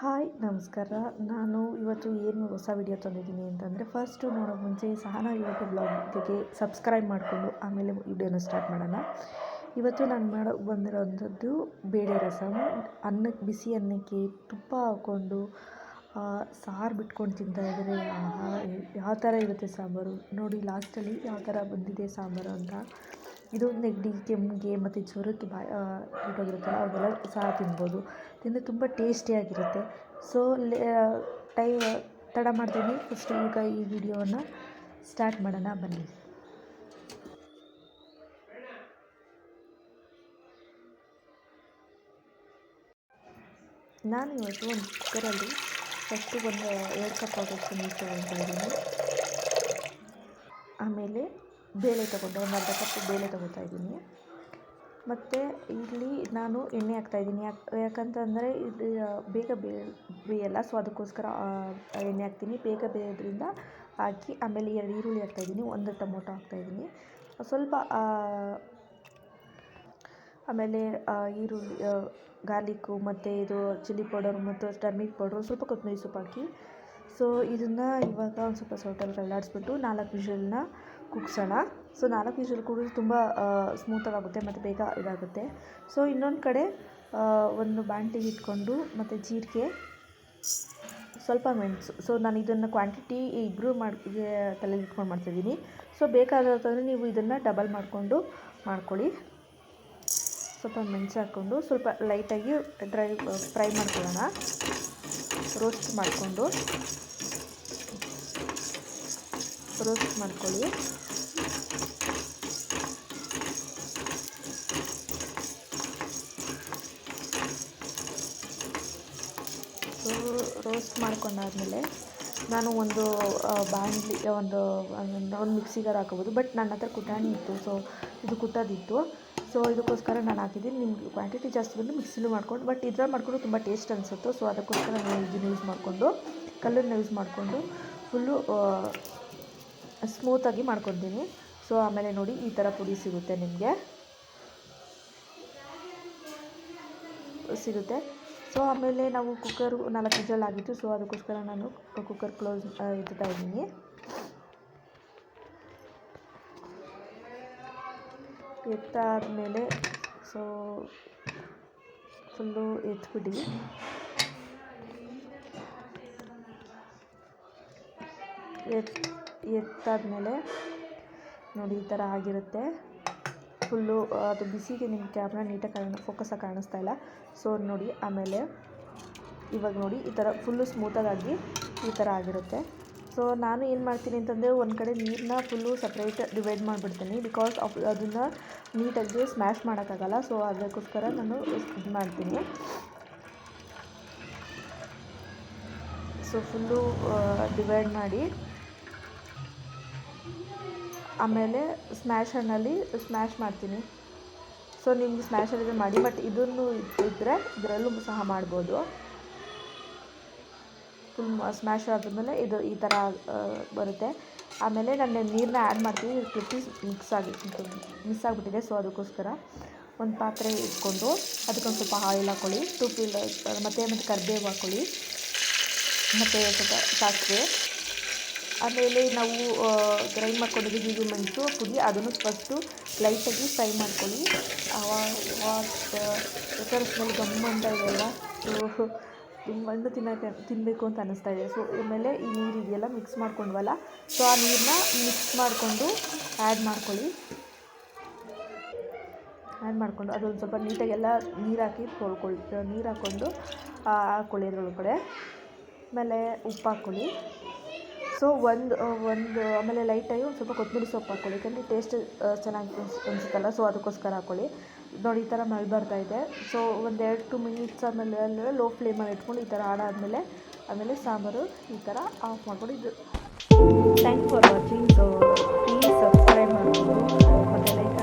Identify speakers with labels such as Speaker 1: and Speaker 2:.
Speaker 1: Hi, ನಮಸ್ಕಾರ. ನಾನು ಇವತ್ತು ಏನು ಹೊಸ ವಿಡಿಯೋ ತಂದಿದ್ದೀನಿ ಅಂತಂದರೆ ಫಸ್ಟು ನೋಡೋ ಮುಂಚೆ ಸಹನಾ ಯೂಟ್ಯೂಬ್ ಬ್ಲಾಗ್ಗೆ ಸಬ್ಸ್ಕ್ರೈಬ್ ಮಾಡಿಕೊಂಡು ಆಮೇಲೆ ವಿಡಿಯೋನ ಸ್ಟಾರ್ಟ್ ಮಾಡೋಣ. ಇವತ್ತು ನಾನು ಮಾಡೋ ಬಂದಿರೋವಂಥದ್ದು ಬೇಳೆ ರಸಮ್ ಅನ್ನಕ್ಕೆ, ಬಿಸಿ ಅನ್ನಕ್ಕೆ ತುಪ್ಪ ಹಾಕ್ಕೊಂಡು ಸಾರು ಬಿಟ್ಕೊಂಡು ತಿಂತಾಯಿದ್ರೆ ಆಹಾ, ಯಾವ ಥರ ಇರುತ್ತೆ ಸಾಂಬಾರು? ನೋಡಿ ಲಾಸ್ಟಲ್ಲಿ ಯಾವ ಥರ ಬಂದಿದೆ ಸಾಂಬಾರು ಅಂತ. ಇದು ನೆಗಡಿ ಕೆಮ್ಮಿಗೆ ಮತ್ತು ಜ್ವರಕ್ಕೆ ಬಾಯಿ ಇರೋದಿರುತ್ತಲ್ಲ ಅವೆಲ್ಲ ಸಹ ತಿನ್ಬೋದು. ತಿಂದರೆ ತುಂಬ ಟೇಸ್ಟಿಯಾಗಿರುತ್ತೆ. ಸೊ ಟೈ ತಡ ಮಾಡ್ತೀನಿ. ಫಸ್ಟ್ ಈಗ ಈ ವಿಡಿಯೋವನ್ನು ಸ್ಟಾರ್ಟ್ ಮಾಡೋಣ. ಬನ್ನಿ. ನಾನು ಇವತ್ತು ಒಂದು ಕುಕ್ಕರಲ್ಲಿ ಫಸ್ಟು ಒಂದು ಎರಡು ಕಪ್ ಆಗೋಷ್ಟು ನೀರು ಆಮೇಲೆ ಬೇಳೆ ತೊಗೊಂಡು. ಒಂದು ಅರ್ಧ ಕಪ್ ಬೇಳೆ ತೊಗೊತಾ ಇದ್ದೀನಿ. ಮತ್ತು ಇಲ್ಲಿ ನಾನು ಎಣ್ಣೆ ಹಾಕ್ತಾಯಿದ್ದೀನಿ ಯಾಕೆ, ಯಾಕಂತಂದರೆ ಇದು ಬೇಗ ಬೇಯಲ್ಲ ಸೊ ಅದಕ್ಕೋಸ್ಕರ ಎಣ್ಣೆ ಹಾಕ್ತೀನಿ. ಬೇಗ ಬೇಯೋದ್ರಿಂದ ಹಾಕಿ, ಆಮೇಲೆ ಎರಡು ಈರುಳ್ಳಿ ಹಾಕ್ತಾಯಿದ್ದೀನಿ ಒಂದು ಟೊಮೊಟೊ ಹಾಕ್ತಾಯಿದ್ದೀನಿ ಸ್ವಲ್ಪ ಆಮೇಲೆ ಈರುಳ್ಳಿ ಗಾರ್ಲಿಕ್ಕು ಮತ್ತು ಇದು ಚಿಲ್ಲಿ ಪೌಡರ್ ಮತ್ತು ಟರ್ಮಿಕ್ ಪೌಡ್ರು, ಸ್ವಲ್ಪ ಕೊತ್ತಂಬರಿ ಸೊಪ್ಪು ಹಾಕಿ. ಸೊ ಇದನ್ನು ಇವಾಗ ಒಂದು ಸ್ವಲ್ಪ ಸೌಟಲ್ಲಿ ಅಲ್ಲಾಡಿಸ್ಬಿಟ್ಟು ನಾಲ್ಕು ವಿಷಲನ್ನ ಕುಗ್ಸೋಣ ಸೊ ನಾಲ್ಕು ವಿಷಲ್ ಕೂಡ ತುಂಬ ಸ್ಮೂತಾಗಿ ಆಗುತ್ತೆ ಮತ್ತು ಬೇಗ ಇದಾಗುತ್ತೆ. ಸೊ ಇನ್ನೊಂದು ಕಡೆ ಒಂದು ಬಾಣಲೆಗೆ ಇಟ್ಕೊಂಡು ಮತ್ತು ಜೀರಿಗೆ ಸ್ವಲ್ಪ ಮೆಣಸು. ಸೊ ನಾನು ಇದನ್ನು ಕ್ವಾಂಟಿಟಿ ಇಬ್ಬರು ಮಾಡಿ ತಲೆಯಲ್ಲಿ ಇಟ್ಕೊಂಡು ಮಾಡ್ತಿದ್ದೀನಿ ಸೊ ಬೇಕಾದಂತಂದರೆ ನೀವು ಇದನ್ನು ಡಬಲ್ ಮಾಡಿಕೊಂಡು ಮಾಡ್ಕೊಳ್ಳಿ. ಸ್ವಲ್ಪ ಮೆಣಸು ಹಾಕ್ಕೊಂಡು ಸ್ವಲ್ಪ ಲೈಟಾಗಿ ಡ್ರೈ ಫ್ರೈ ಮಾಡ್ಕೊಳ್ಳೋಣ. ರೋಸ್ಟ್ ಮಾಡಿಕೊಂಡು. ರೋಸ್ಟ್ ಮಾಡ್ಕೊಳ್ಳಿ. ಸೊ ರೋಸ್ಟ್ ಮಾಡ್ಕೊಂಡಾದಮೇಲೆ ನಾನು ಒಂದು ಬಾಂಡ್ಲಿ, ಒಂದು ಒಂದು ಮಿಕ್ಸಿಗೆ ಹಾಕೋಬೋದು. ಬಟ್ ನನ್ನ ಹತ್ರ ಕುಟಾಣಿ ಇತ್ತು, ಸೊ ಇದು ಕುಟ್ಟೋದಿತ್ತು. ಸೊ ಇದಕ್ಕೋಸ್ಕರ ನಾನು ಹಾಕಿದ್ದೀನಿ. ನಿಮ್ಗೆ ಕ್ವಾಂಟಿಟಿ ಜಾಸ್ತಿ ಬಂದು ಮಿಕ್ಸಿಲೂ ಮಾಡ್ಕೊಂಡು, ಬಟ್ ಇದ್ರಲ್ಲಿ ಮಾಡಿಕೊಂಡು ತುಂಬ ಟೇಸ್ಟ್ ಅನಿಸುತ್ತೆ. ಸೊ ಅದಕ್ಕೋಸ್ಕರ ನಾನು ಇದನ್ನು ಯೂಸ್ ಮಾಡಿಕೊಂಡು, ಕಲ್ಲನ್ನು ಯೂಸ್ ಮಾಡಿಕೊಂಡು ಫುಲ್ಲು ಸ್ಮೂತಾಗಿ ಮಾಡ್ಕೊತೀನಿ. ಸೊ ಆಮೇಲೆ ನೋಡಿ ಈ ಥರ ಪುಡಿ ಸಿಗುತ್ತೆ ನಿಮಗೆ. ಸಿಗುತ್ತೆ. ಸೊ ಆಮೇಲೆ ನಾವು ಕುಕ್ಕರು ನಾಲ್ಕು ವಿಜಲ್ ಆಗಿತ್ತು. ಸೊ ಅದಕ್ಕೋಸ್ಕರ ನಾನು ಕುಕ್ಕರ್ ಕ್ಲೋಸ್ ಇಡ್ತಾ ಇದ್ದೀನಿ. ಎತ್ತಾದಮೇಲೆ ಸೊ ಫುಲ್ಲು ಎತ್ಬಿಡಿ. ಎತ್, ಎತ್ತಾದಮೇಲೆ, ನೋಡಿ, ಈ ಥರ ಆಗಿರುತ್ತೆ. ಫುಲ್ಲು, ಅದು ಬಿಸಿಗೆ ನಿಮ್ಮ ಕ್ಯಾಮ್ರ ನೀಟಾಗಿ ಕಾಣ ಫೋಕಸ್ಸಾಗಿ ಕಾಣಿಸ್ತಾ ಇಲ್ಲ. ಸೊ ನೋಡಿ, ಆಮೇಲೆ ಇವಾಗ ನೋಡಿ, ಈ ಥರ ಫುಲ್ಲು ಸ್ಮೂತಾಗಿ ಈ ಥರ ಆಗಿರುತ್ತೆ. ಸೊ ನಾನು ಏನು ಮಾಡ್ತೀನಿ ಅಂತಂದರೆ, ಒಂದು ಕಡೆ ನೀರನ್ನ ಫುಲ್ಲು ಸಪ್ರೇಟ್ ಡಿವೈಡ್ ಮಾಡಿಬಿಡ್ತೀನಿ ಬಿಕಾಸ್ ಅದನ್ನು ನೀಟಾಗಿ ಸ್ಮ್ಯಾಶ್ ಮಾಡೋಕ್ಕಾಗಲ್ಲ. ಸೊ ಅದಕ್ಕೋಸ್ಕರ ನಾನು ಇದು ಮಾಡ್ತೀನಿ. ಸೊ ಫುಲ್ಲು ಡಿವೈಡ್ ಮಾಡಿ ಆಮೇಲೆ ಸ್ಮ್ಯಾಶರ್ನಲ್ಲಿ ಸ್ಮ್ಯಾಶ್ ಮಾಡ್ತೀನಿ. ಸೊ ನಿಮ್ಗೆ ಸ್ಮ್ಯಾಶರ್ ಮಾಡಿ ಬಟ್ ಇದನ್ನು ಇದ್ದರೆ ಇದರಲ್ಲೂ ಸಹ ಮಾಡ್ಬೋದು. ಫುಲ್ ಸ್ಮ್ಯಾಶ್ ಆದಮೇಲೆ ಇದು ಈ ಥರ ಬರುತ್ತೆ. ಆಮೇಲೆ ನಾನು ನೀರನ್ನ ಆ್ಯಡ್ ಮಾಡ್ತೀನಿ ಕ್ಲಿಪ್ಪಿ ಮಿಕ್ಸ್ ಆಗಿ ಮಿಕ್ಸ್ ಆಗಿಬಿಟ್ಟಿದೆ ಸೊ ಅದಕ್ಕೋಸ್ಕರ ಒಂದು ಪಾತ್ರೆ ಇಟ್ಕೊಂಡು ಅದಕ್ಕೊಂದು ಸ್ವಲ್ಪ ಆಯಿಲ್ ಹಾಕ್ಕೊಳ್ಳಿ ತುಪ್ಪಿಲ್ಲ ಮತ್ತು ಮತ್ತು ಕರಿಬೇವು ಹಾಕ್ಕೊಳ್ಳಿ ಮತ್ತು ಸ್ವಲ್ಪ ಸಾಸಿವೆ. ಆಮೇಲೆ ನಾವು ಗ್ರೈಂಡ್ ಮಾಡ್ಕೊಂಡಿದ್ದೀವಿ ಹೀಗೆ ಮೆಣಸು ಪುಡಿ, ಅದನ್ನು ಫಸ್ಟು ಲೈಟಾಗಿ ಫ್ರೈ ಮಾಡ್ಕೊಳ್ಳಿ. ಯಾಕಂದ್ರೆ ಸ್ಮೆಲ್ ಗಮ್ ಅಂತ ಇದೆಯಲ್ಲ ಸೊ ತುಂಬ ತಿನ್ನೋಕೆ ತಿನ್ನಬೇಕು ಅಂತ ಅನ್ನಿಸ್ತಾ ಇದೆ. ಸೊ ಆಮೇಲೆ ಈ ನೀರು ಇದೆಯಲ್ಲ ಮಿಕ್ಸ್ ಮಾಡ್ಕೊಂಡ್ವಲ್ಲ? ಸೊ ಆ ನೀರನ್ನ ಮಿಕ್ಸ್ ಮಾಡಿಕೊಂಡು ಆ್ಯಡ್ ಮಾಡ್ಕೊಳ್ಳಿ. ಆ್ಯಡ್ ಮಾಡಿಕೊಂಡು ಅದೊಂದು ಸ್ವಲ್ಪ ನೀಟಾಗಿ ಎಲ್ಲ ನೀರು ಹಾಕಿ ತೊಳ್ಕೊಳ್ಳಿ. ನೀರು ಹಾಕ್ಕೊಂಡು ಹಾಕ್ಕೊಳ್ಳಿ ಅದ್ರೊಳಗಡೆ. ಆಮೇಲೆ ಉಪ್ಪು ಹಾಕ್ಕೊಳ್ಳಿ ಸೊ ಒಂದು ಒಂದು, ಆಮೇಲೆ ಲೈಟಾಗಿ ಒಂದು ಸ್ವಲ್ಪ ಕೊತ್ತಂಬರಿ ಸೊಪ್ಪು ಹಾಕ್ಕೊಳ್ಳಿ ಯಾಕಂದರೆ ಟೇಸ್ಟ್ ಚೆನ್ನಾಗಿ ಅನಿಸುತ್ತಲ್ಲ ಸೊ ಅದಕ್ಕೋಸ್ಕರ ಹಾಕ್ಕೊಳ್ಳಿ ನೋಡಿ, ಈ ಥರ ಮಳೆ ಬರ್ತಾ ಇದೆ. ಸೊ ಒಂದು ಎರಡು ಟು ಮಿನಿಟ್ಸ್ ಆಮೇಲೆ ಲೋ ಫ್ಲೇಮಲ್ಲಿ ಇಟ್ಕೊಂಡು ಈ ಥರ ಆಡಾದಮೇಲೆ ಆಮೇಲೆ ಸಾಂಬಾರು ಈ ಥರ ಆಫ್ ಮಾಡ್ಕೊಂಡು ಇದು. Thank for watching so please subscribe ಮಾಡಿಕೊಂಡು, ಮತ್ತು ಲೈಕ್